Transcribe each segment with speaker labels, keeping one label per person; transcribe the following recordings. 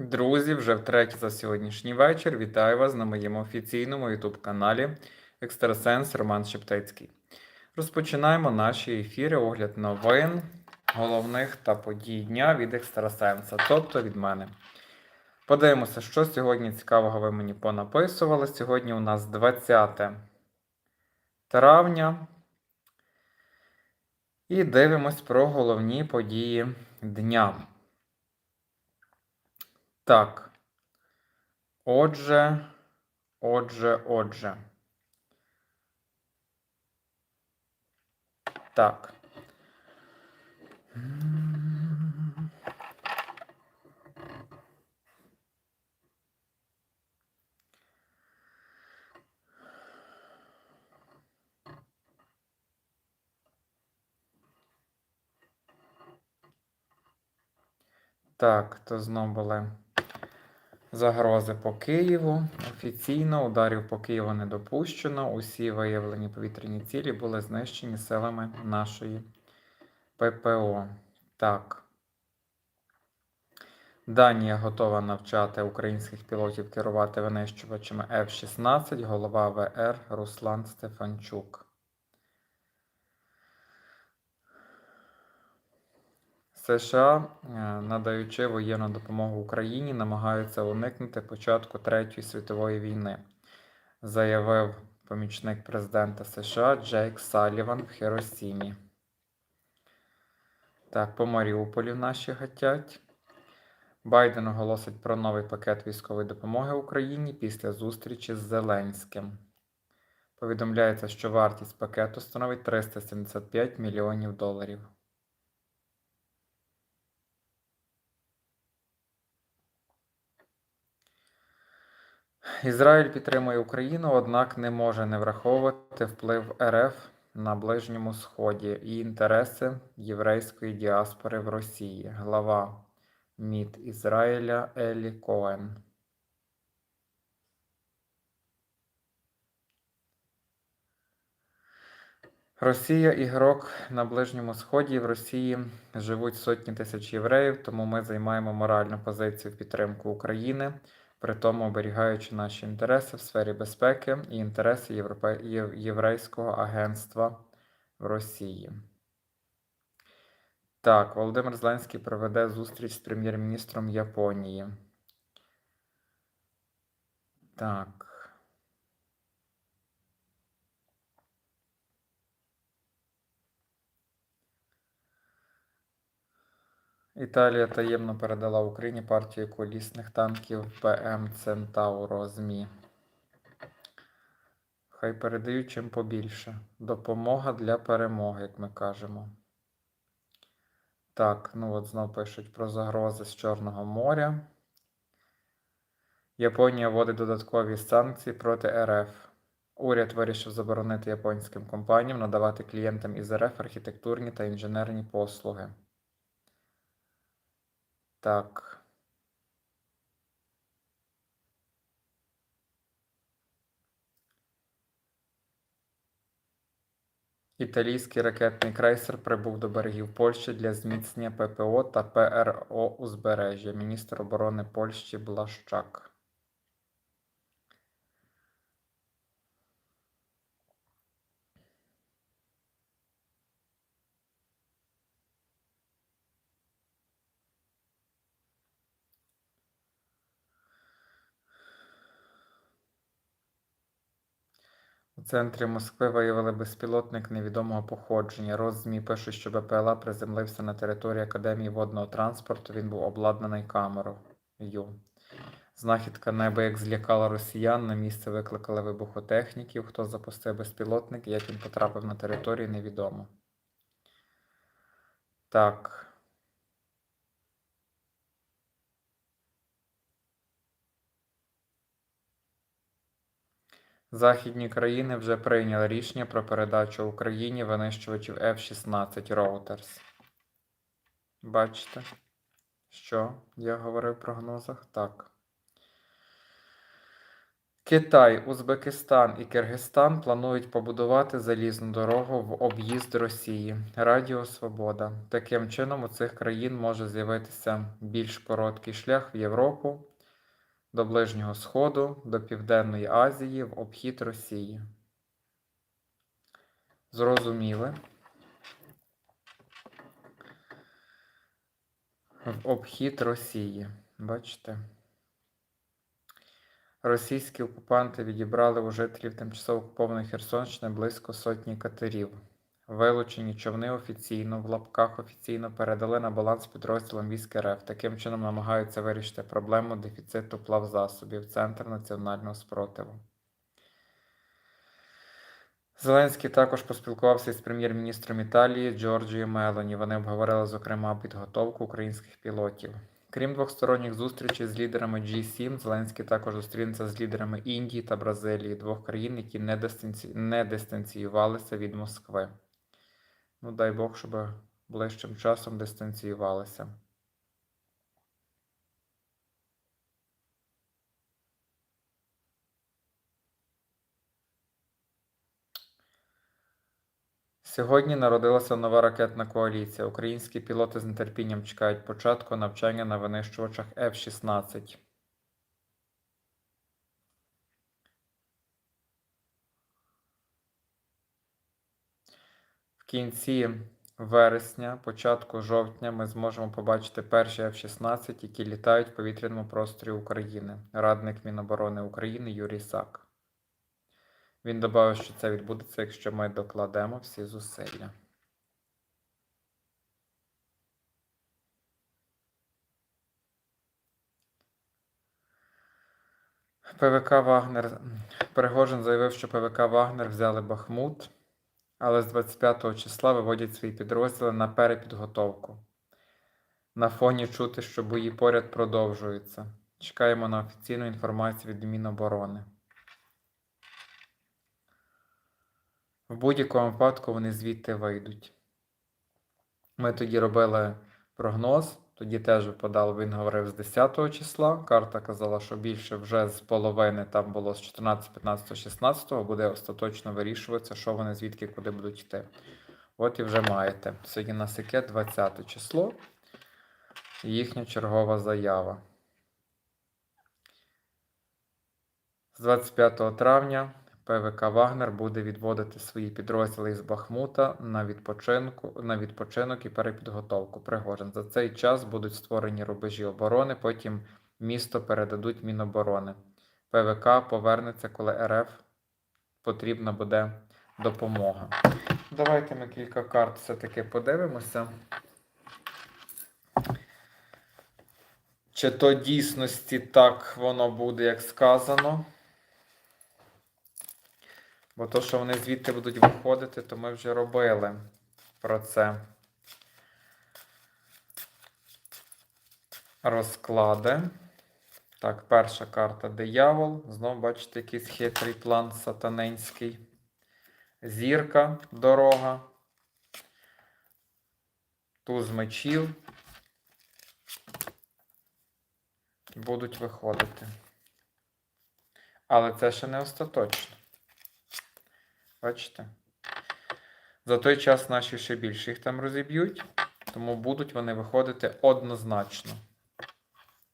Speaker 1: Друзі, вже втретє за сьогоднішній вечір. Вітаю вас на моєму офіційному YouTube каналі Екстрасенс Роман Шептицький. Розпочинаємо наші ефіри, огляд новин, головних та подій дня від екстрасенса, тобто від мене. Подивимося, що сьогодні цікавого ви мені понаписували. Сьогодні у нас 20 травня. І дивимось про головні події дня. Так. Отже, отже, отже. Так. Так, то знов були загрози по Києву. Офіційно ударів по Києву не допущено. Усі виявлені повітряні цілі були знищені силами нашої ППО. Так. Данія готова навчати українських пілотів керувати винищувачами F-16, голова ВР Руслан Стефанчук. США, е, надаючи воєнну допомогу Україні, намагаються уникнути початку Третьої світової війни, заявив помічник президента США Джейк Саліван в Хіросімі. Так, по Маріуполі наші гатять. Байден оголосить про новий пакет військової допомоги Україні після зустрічі з Зеленським. Повідомляється, що вартість пакету становить 375 мільйонів доларів. Ізраїль підтримує Україну, однак не може не враховувати вплив РФ на Ближньому Сході і інтереси єврейської діаспори в Росії. Глава МІД Ізраїля Елі Коен. Росія ігрок на Ближньому Сході. В Росії живуть сотні тисяч євреїв, тому ми займаємо моральну позицію в підтримку України при тому оберігаючи наші інтереси в сфері безпеки і інтереси Європе... Єврейського агентства в Росії. Так, Володимир Зеленський проведе зустріч з прем'єр-міністром Японії. Так. Італія таємно передала Україні партію колісних танків ПМ Центауро ЗМІ. Хай передають чим побільше. Допомога для перемоги, як ми кажемо. Так, ну от знов пишуть про загрози з Чорного моря. Японія вводить додаткові санкції проти РФ. Уряд вирішив заборонити японським компаніям надавати клієнтам із РФ архітектурні та інженерні послуги. Так. Італійський ракетний крейсер прибув до берегів Польщі для зміцнення ППО та ПРО узбережжя. Міністр оборони Польщі Блащак. У центрі Москви виявили безпілотник невідомого походження. Роззмі пишуть, що БПЛА приземлився на території Академії водного транспорту. Він був обладнаний камерою. Знахідка неба як злякала росіян. На місце викликали вибухотехніків. Хто запустив безпілотник як він потрапив на територію, невідомо. Так. Західні країни вже прийняли рішення про передачу Україні винищувачів F-16 Reuters. Бачите, що я говорив в прогнозах? Так. Китай, Узбекистан і Киргизстан планують побудувати залізну дорогу в об'їзд Росії. Радіо Свобода. Таким чином, у цих країн може з'явитися більш короткий шлях в Європу, до Ближнього Сходу, до Південної Азії в обхід Росії. Зрозуміли? В обхід Росії. Бачите? Російські окупанти відібрали у жителів тимчасово окупованої Херсонщини близько сотні катерів. Вилучені човни офіційно, в лапках офіційно передали на баланс підрозділам військ РФ. Таким чином намагаються вирішити проблему дефіциту плавзасобів Центр національного спротиву. Зеленський також поспілкувався із прем'єр-міністром Італії Джорджією Мелоні. Вони обговорили, зокрема, підготовку українських пілотів. Крім двосторонніх зустрічей з лідерами G7, Зеленський також зустрінеться з лідерами Індії та Бразилії, двох країн, які не дистанціювалися від Москви. Ну, дай Бог, щоб ближчим часом дистанціювалися. Сьогодні народилася нова ракетна коаліція. Українські пілоти з нетерпінням чекають початку навчання на винищувачах F-16. В кінці вересня, початку жовтня, ми зможемо побачити перші F-16, які літають в повітряному просторі України. Радник Міноборони України Юрій Сак. Він додав, що це відбудеться, якщо ми докладемо всі зусилля. ПВК Вагнер. Пригожин заявив, що ПВК Вагнер взяли Бахмут, але з 25 числа виводять свої підрозділи на перепідготовку. На фоні чути, що бої поряд продовжуються. Чекаємо на офіційну інформацію від Міноборони. В будь-якому випадку вони звідти вийдуть. Ми тоді робили прогноз, тоді теж випадало, він говорив з 10 числа. Карта казала, що більше вже з половини там було з 14, 15, 16 буде остаточно вирішуватися, що вони звідки куди будуть йти. От і вже маєте. Сьогодні на яке 20 число. Їхня чергова заява. З 25 травня ПВК Вагнер буде відводити свої підрозділи із Бахмута на відпочинку, на відпочинок і перепідготовку. Пригожин. За цей час будуть створені рубежі оборони, потім місто передадуть Міноборони. ПВК повернеться, коли РФ потрібна буде допомога. Давайте ми кілька карт все-таки подивимося. Чи то дійсності так воно буде, як сказано? Бо то, що вони звідти будуть виходити, то ми вже робили про це розклади. Так, перша карта диявол. Знову бачите, якийсь хитрий план сатанинський. Зірка, дорога. Туз мечів. Будуть виходити. Але це ще не остаточно. Бачите? За той час наші ще більше їх там розіб'ють, тому будуть вони виходити однозначно.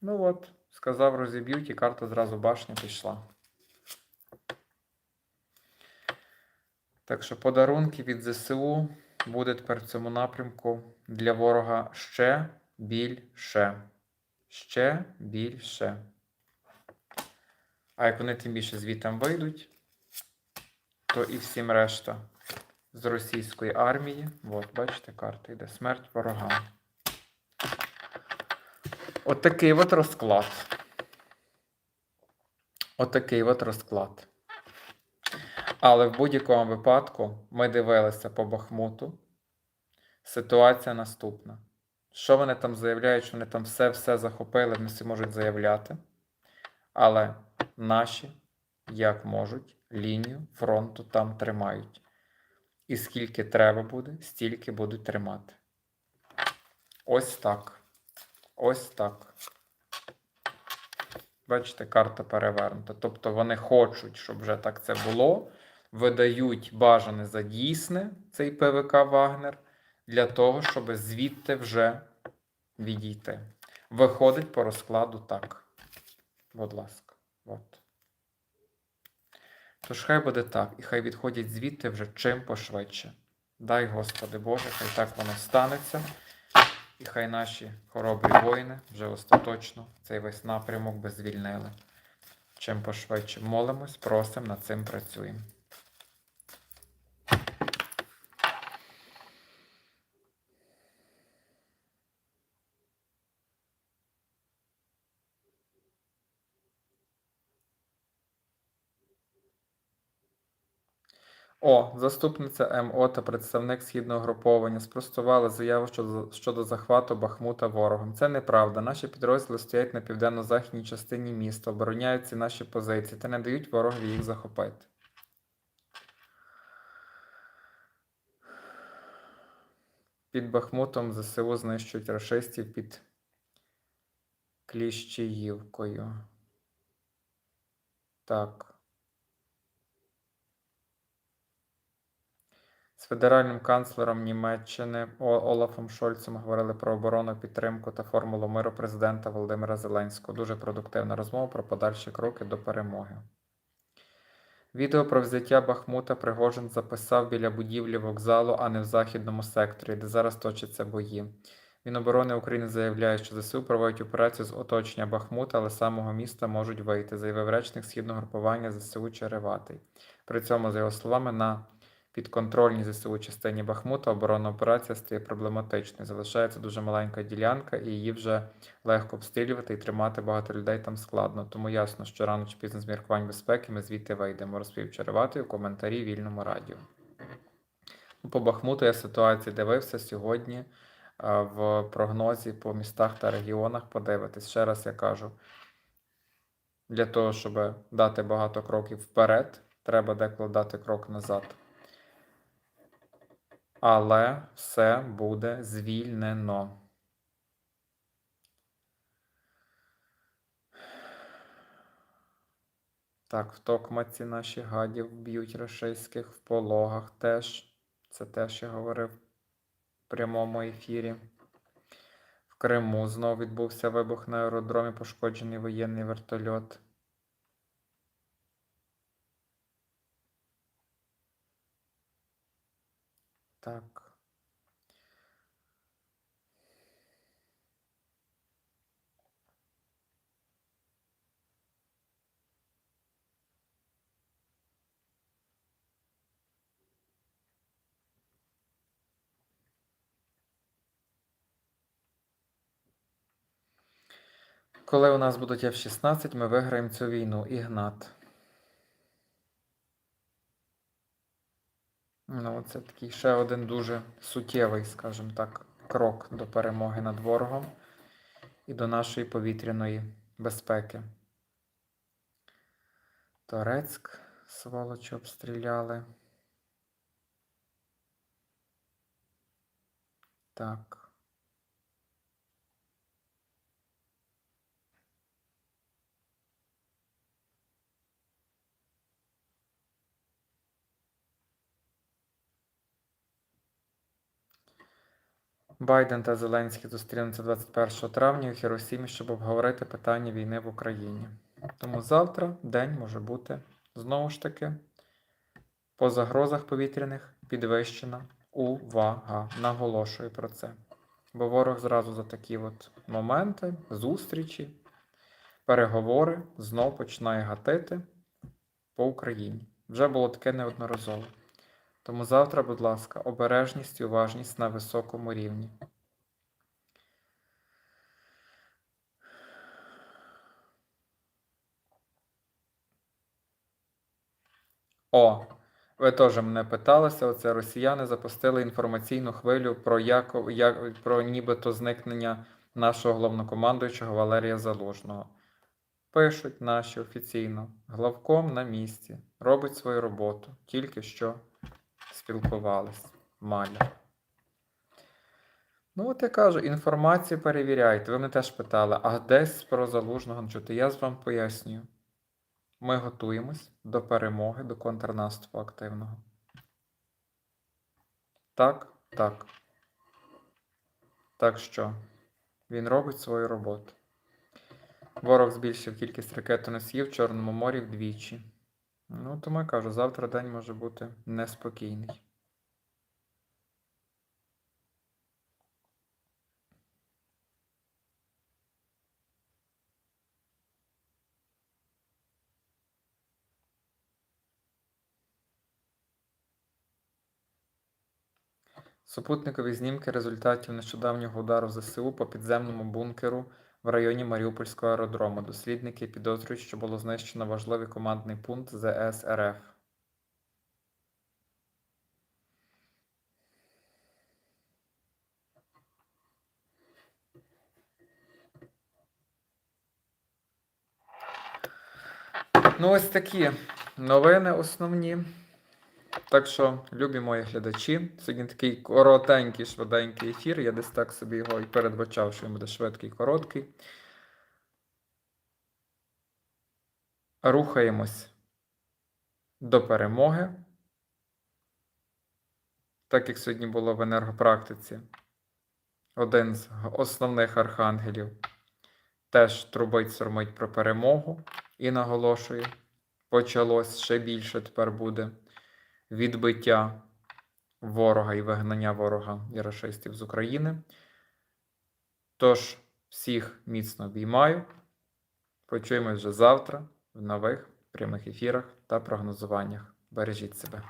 Speaker 1: Ну от, сказав, розіб'ють, і карта зразу башня пішла. Так що подарунки від ЗСУ буде тепер в цьому напрямку для ворога ще більше. Ще більше. А як вони тим більше звітам вийдуть, то і всім решта з російської армії. От, бачите, карта йде смерть ворогам. От от розклад. От от розклад. Але в будь-якому випадку ми дивилися по Бахмуту. Ситуація наступна. Що вони там заявляють, що вони там все-все захопили, вони всі можуть заявляти. Але наші, як можуть, лінію фронту там тримають. І скільки треба буде, стільки будуть тримати. Ось так. Ось так. Бачите, карта перевернута. Тобто вони хочуть, щоб вже так це було. Видають бажане за дійсне цей ПВК Вагнер для того, щоб звідти вже відійти. Виходить по розкладу так. Будь ласка. От. Тож хай буде так, і хай відходять звідти вже чим пошвидше. Дай, Господи Боже, хай так воно станеться. І хай наші хоробрі воїни вже остаточно цей весь напрямок би звільнили. Чим пошвидше молимось, просимо, над цим працюємо. О, заступниця МО та представник східного груповання спростували заяву щодо, щодо захвату Бахмута ворогом. Це неправда. Наші підрозділи стоять на південно-західній частині міста, обороняють ці наші позиції та не дають ворогові їх захопити. Під Бахмутом ЗСУ знищують рашистів під Кліщіївкою. Так. Федеральним канцлером Німеччини Олафом Шольцем говорили про оборону, підтримку та формулу миру президента Володимира Зеленського. Дуже продуктивна розмова про подальші кроки до перемоги. Відео про взяття Бахмута Пригожин записав біля будівлі вокзалу, а не в західному секторі, де зараз точаться бої. Міноборони України заявляє, що ЗСУ проводять операцію з оточення Бахмута, але самого міста можуть вийти, заявив речник східного групування ЗСУ Череватий. При цьому, за його словами, на підконтрольній ЗСУ частині Бахмута оборонна операція стає проблематичною. Залишається дуже маленька ділянка, і її вже легко обстрілювати і тримати багато людей там складно. Тому ясно, що рано чи пізно з міркувань безпеки ми звідти вийдемо. Розповів Череватий у коментарі вільному радіо. Ну, По Бахмуту я ситуації дивився сьогодні в прогнозі по містах та регіонах. Подивитись. Ще раз я кажу: для того, щоб дати багато кроків вперед, треба деколи дати крок назад. Але все буде звільнено. Так, в Токмаці наші гадів б'ють рашистських, в пологах теж. Це теж я говорив в прямому ефірі. В Криму знову відбувся вибух на аеродромі, пошкоджений воєнний вертольот. Так. Коли у нас будуть F-16, ми виграємо цю війну. Ігнат. Ну, це такий ще один дуже суттєвий, скажімо так, крок до перемоги над ворогом і до нашої повітряної безпеки. Торецьк, сволочі, обстріляли. Так. Байден та Зеленський зустрінуться 21 травня у Хіросімі, щоб обговорити питання війни в Україні. Тому завтра день може бути знову ж таки по загрозах повітряних підвищена увага. Наголошую про це. Бо ворог зразу за такі от моменти, зустрічі, переговори знов починає гатити по Україні. Вже було таке неодноразово. Тому завтра, будь ласка, обережність і уважність на високому рівні. О, ви теж мене питалися. Оце росіяни запустили інформаційну хвилю про яко, як, про нібито зникнення нашого головнокомандуючого Валерія Залужного. Пишуть наші офіційно. Главком на місці. Робить свою роботу. Тільки що спілкувались. Маля. Ну, от я кажу, інформацію перевіряйте. Ви мене теж питали, а десь про залужного чути. Я з вам пояснюю. Ми готуємось до перемоги, до контрнаступу активного. Так, так. Так що він робить свою роботу. Ворог збільшив кількість ракетоносіїв в Чорному морі вдвічі. Ну, тому я кажу, завтра день може бути неспокійний. Супутникові знімки результатів нещодавнього удару ЗСУ по підземному бункеру в районі Маріупольського аеродрому. Дослідники підозрюють, що було знищено важливий командний пункт ЗС РФ. Ну, ось такі новини основні. Так що, любі мої глядачі, сьогодні такий коротенький, швиденький ефір. Я десь так собі його і передбачав, що він буде швидкий, короткий. Рухаємось до перемоги. Так як сьогодні було в енергопрактиці, один з основних архангелів теж трубить сурмить про перемогу і наголошує, почалось ще більше тепер буде відбиття ворога і вигнання ворога і рашистів з України. Тож, всіх міцно обіймаю. Почуємось вже завтра в нових прямих ефірах та прогнозуваннях. Бережіть себе.